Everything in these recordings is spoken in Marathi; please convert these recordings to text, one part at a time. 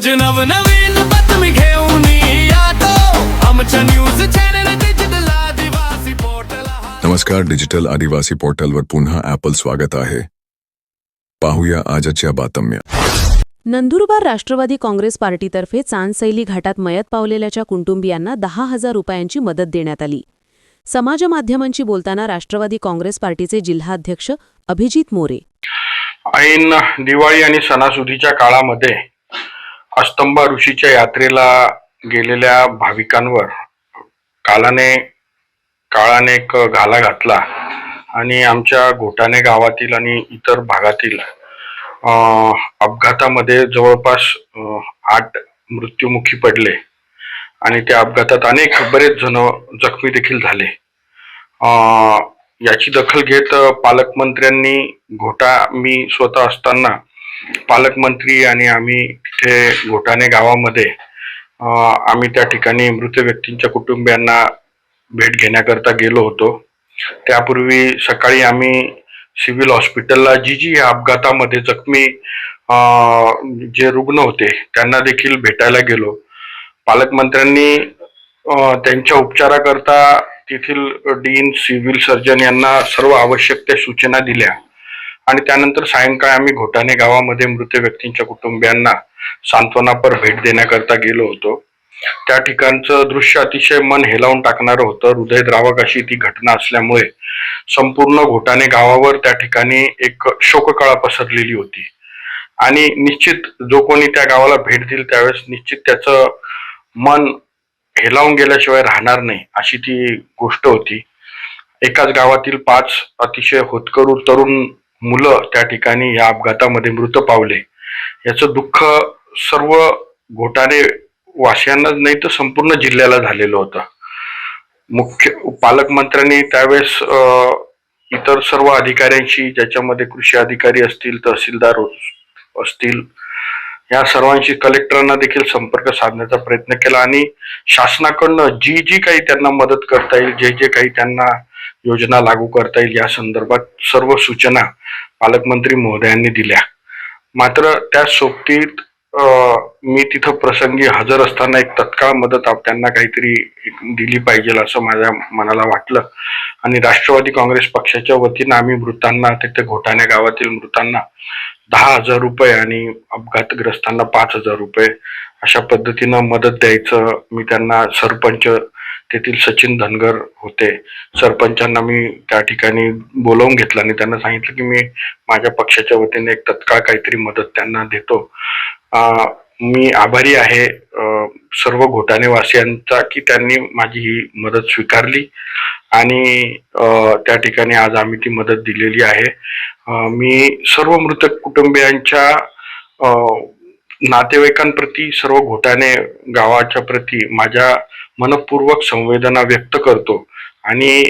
रोज नवनवीन बातमी घेऊन येतो. आमच्या news channel digital Adivasi portal नमस्कार डिजिटल आदिवासी पोर्टलवर पुन्हा ॲपल स्वागत आहे. पाहूया आजच्या बातम्या. नंदुरबार राष्ट्रवादी काँग्रेस पार्टीतर्फे चांदसैली घाटात मयत पावलेल्याच्या कुटुंबियांना दहा हजार रुपयांची मदत देण्यात आली. समाजमाध्यमांशी बोलताना राष्ट्रवादी काँग्रेस पार्टीचे जिल्हाध्यक्ष अभिजित मोरे. ऐन दिवाळी आणि सणासुदीच्या काळामध्ये अष्टंबा ऋषीच्या यात्रेला गेलेल्या भाविकांवर कालाने काळाने एक घाला घातला आणि आमच्या घोटाणे गावातील आणि इतर भागातील अपघातामध्ये जवळपास आठ मृत्युमुखी पडले. आणि त्या अपघातात अनेक बरेच जण जखमी देखील झाले. याची दखल घेत पालकमंत्र्यांनी घोटा मी स्वतः असताना पालकमंत्री आणि आम्ही तिथे घोटाणे गावामध्ये आम्ही त्या ठिकाणी मृत व्यक्तींच्या कुटुंबियांना भेट घेण्याकरता गेलो होतो. त्यापूर्वी सकाळी आम्ही सिव्हिल हॉस्पिटलला जी जी या अपघातामध्ये जखमी जे रुग्ण होते त्यांना देखील भेटायला गेलो. पालकमंत्र्यांनी त्यांच्या उपचाराकरता तेथील डीन सिव्हिल सर्जन यांना सर्व आवश्यक त्या सूचना दिल्या. आणि त्यानंतर सायंकाळी आम्ही घोटाणे गावामध्ये मृत व्यक्तींच्या कुटुंबियांना सांत्वनापर भेट देण्याकरता गेलो होतो. त्या ठिकाणचं दृश्य अतिशय मन हेलावून टाकणारं होतं. हृदयद्रावक अशी ती घटना असल्यामुळे संपूर्ण घोटाणे गावावर त्या ठिकाणी एक शोककळा पसरलेली होती. आणि निश्चित जो कोणी त्या गावाला भेट देईल त्यावेळेस निश्चित त्याचं मन हेलावून गेल्याशिवाय राहणार नाही अशी ती गोष्ट होती. एकाच गावातील पाच अतिशय होतकरू तरुण मुलं त्या ठिकाणी या अपघातामध्ये मृत पावले. याचं दुःख सर्व घोटाने वासियांनाच नाही तर संपूर्ण जिल्ह्याला झालेलं होतं. मुख्य पालकमंत्र्यांनी त्यावेळेस इतर सर्व अधिकाऱ्यांशी ज्याच्यामध्ये कृषी अधिकारी असतील तहसीलदार असतील या सर्वांशी कलेक्टरांना देखील संपर्क साधण्याचा प्रयत्न केला आणि शासनाकडनं जी जी काही त्यांना मदत करता येईल जे जे काही त्यांना योजना लागू करता येईल या संदर्भात सर्व सूचना पालकमंत्री महोदयांनी दिल्या. मात्र त्या सोबतीत मी तिथं प्रसंगी हजर असताना एक तत्काळ मदत त्यांना काहीतरी दिली पाहिजे असं माझ्या मनाला वाटलं. आणि राष्ट्रवादी काँग्रेस पक्षाच्या वतीनं आम्ही मृतांना तिथे घोटाण्या गावातील मृतांना दहा हजार रुपये आणि अपघातग्रस्तांना पाच हजार रुपये अशा पद्धतीनं मदत द्यायचं मी त्यांना सरपंच तेथील सचिन धनगर होते. सरपंचांना मी त्या ठिकाणी बोलावून घेतलं आणि त्यांना सांगितलं की मी माझ्या पक्षाच्या वतीने एक तत्काळ काहीतरी मदत त्यांना देतो. मी आभारी आहे सर्व घोटाणेवासियांचा की त्यांनी माझी ही मदत स्वीकारली आणि त्या ठिकाणी आज आम्ही ती मदत दिलेली आहे. मी सर्व मृतक कुटुंबियांच्या नातेवाईकांप्रती सर्व घोट्याने गावाच्या प्रती माझ्या मनपूर्वक संवेदना व्यक्त करतो. आणि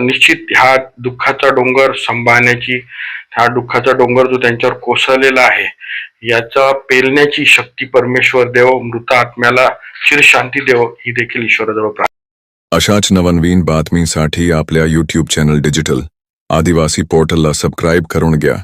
निश्चित ह्या दुःखाचा डोंगर सांभाळण्याची हा दुःखाचा डोंगर जो त्यांच्यावर कोसळलेला आहे याचा पेलण्याची शक्ती परमेश्वर देव मृत आत्म्याला चिरशांती देव ही देखील ईश्वराजवळ प्रार्थना अशाच नवनवीन बातमीसाठी आपल्या यूट्यूब चॅनल डिजिटल आदिवासी पोर्टलला सबस्क्राईब करून घ्या.